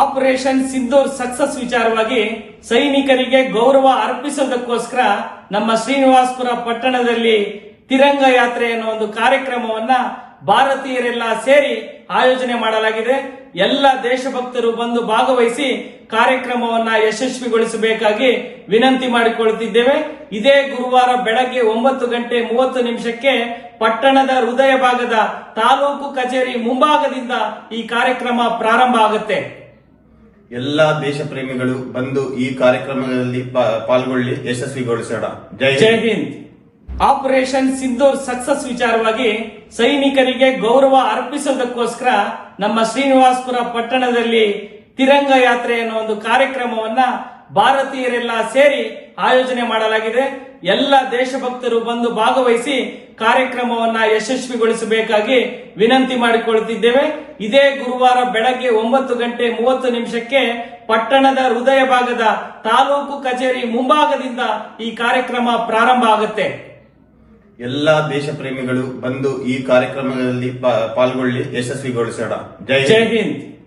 Operation Sindoor success ವಿಚಾರವಾಗಿ ಸೈನಿಕರಿಗೆ ಗೌರವ ಅರ್ಪಿಸೋದಕ್ಕೋಸ್ಕರ ನಮ್ಮ ಶ್ರೀನಿವಾಸಪುರ ಪಟ್ಟಣದಲ್ಲಿ ತಿರಂಗ ಯಾತ್ರೆ ಅನ್ನೋ ಒಂದು ಕಾರ್ಯಕ್ರಮವನ್ನ ಭಾರತೀಯರೆಲ್ಲ ಸೇರಿ ಆಯೋಜನೆ ಮಾಡಲಾಗಿದೆ. ಎಲ್ಲ ದೇಶಭಕ್ತರು ಬಂದು ಭಾಗವಹಿಸಿ ಕಾರ್ಯಕ್ರಮವನ್ನ ಯಶಸ್ವಿಗೊಳಿಸಬೇಕಾಗಿ ವಿನಂತಿ ಮಾಡಿಕೊಳ್ಳುತ್ತಿದ್ದೇವೆ. ಇದೇ ಗುರುವಾರ ಬೆಳಗ್ಗೆ ಒಂಬತ್ತು ಗಂಟೆ ಮೂವತ್ತು ನಿಮಿಷಕ್ಕೆ ಪಟ್ಟಣದ ಹೃದಯ ಭಾಗದ ತಾಲೂಕು ಕಚೇರಿ ಮುಂಭಾಗದಿಂದ ಈ ಕಾರ್ಯಕ್ರಮ ಪ್ರಾರಂಭ ಆಗುತ್ತೆ. ಎಲ್ಲ ದೇಶ ಪ್ರೇಮಿಗಳು ಬಂದು ಈ ಕಾರ್ಯಕ್ರಮದಲ್ಲಿ ಪಾಲ್ಗೊಳ್ಳಿ. ಯಶಸ್ವಿಗೊಳಿಸೋಣ ಜೈ ಜೈ. ಹಿಂದ್. ಆಪರೇಷನ್ ಸಿಂಧೂರ್ ಸಕ್ಸಸ್ ವಿಚಾರವಾಗಿ ಸೈನಿಕರಿಗೆ ಗೌರವ ಅರ್ಪಿಸೋದಕ್ಕೋಸ್ಕರ ನಮ್ಮ ಶ್ರೀನಿವಾಸಪುರ ಪಟ್ಟಣದಲ್ಲಿ ತಿರಂಗ ಯಾತ್ರೆ ಅನ್ನೋ ಒಂದು ಕಾರ್ಯಕ್ರಮವನ್ನ ಭಾರತೀಯರೆಲ್ಲ ಸೇರಿ ಆಯೋಜನೆ ಮಾಡಲಾಗಿದೆ. ಎಲ್ಲ ದೇಶಭಕ್ತರು ಬಂದು ಭಾಗವಹಿಸಿ ಕಾರ್ಯಕ್ರಮವನ್ನ ಯಶಸ್ವಿಗೊಳಿಸಬೇಕಾಗಿ ವಿನಂತಿ ಮಾಡಿಕೊಳ್ಳುತ್ತಿದ್ದೇವೆ ಇದೇ ಗುರುವಾರ ಬೆಳಗ್ಗೆ ಒಂಬತ್ತು ಗಂಟೆ ಮೂವತ್ತು ನಿಮಿಷಕ್ಕೆ ಪಟ್ಟಣದ ಹೃದಯ ಭಾಗದ ತಾಲೂಕು ಕಚೇರಿ ಮುಂಭಾಗದಿಂದ ಈ ಕಾರ್ಯಕ್ರಮ ಪ್ರಾರಂಭ ಆಗುತ್ತೆ. ಎಲ್ಲ ದೇಶ ಪ್ರೇಮಿಗಳು ಬಂದು ಈ ಕಾರ್ಯಕ್ರಮದಲ್ಲಿ ಪಾಲ್ಗೊಳ್ಳಿ ಯಶಸ್ವಿಗೊಳಿಸೋಣ. ಜೈ. ಜೈ ಹಿಂದ್.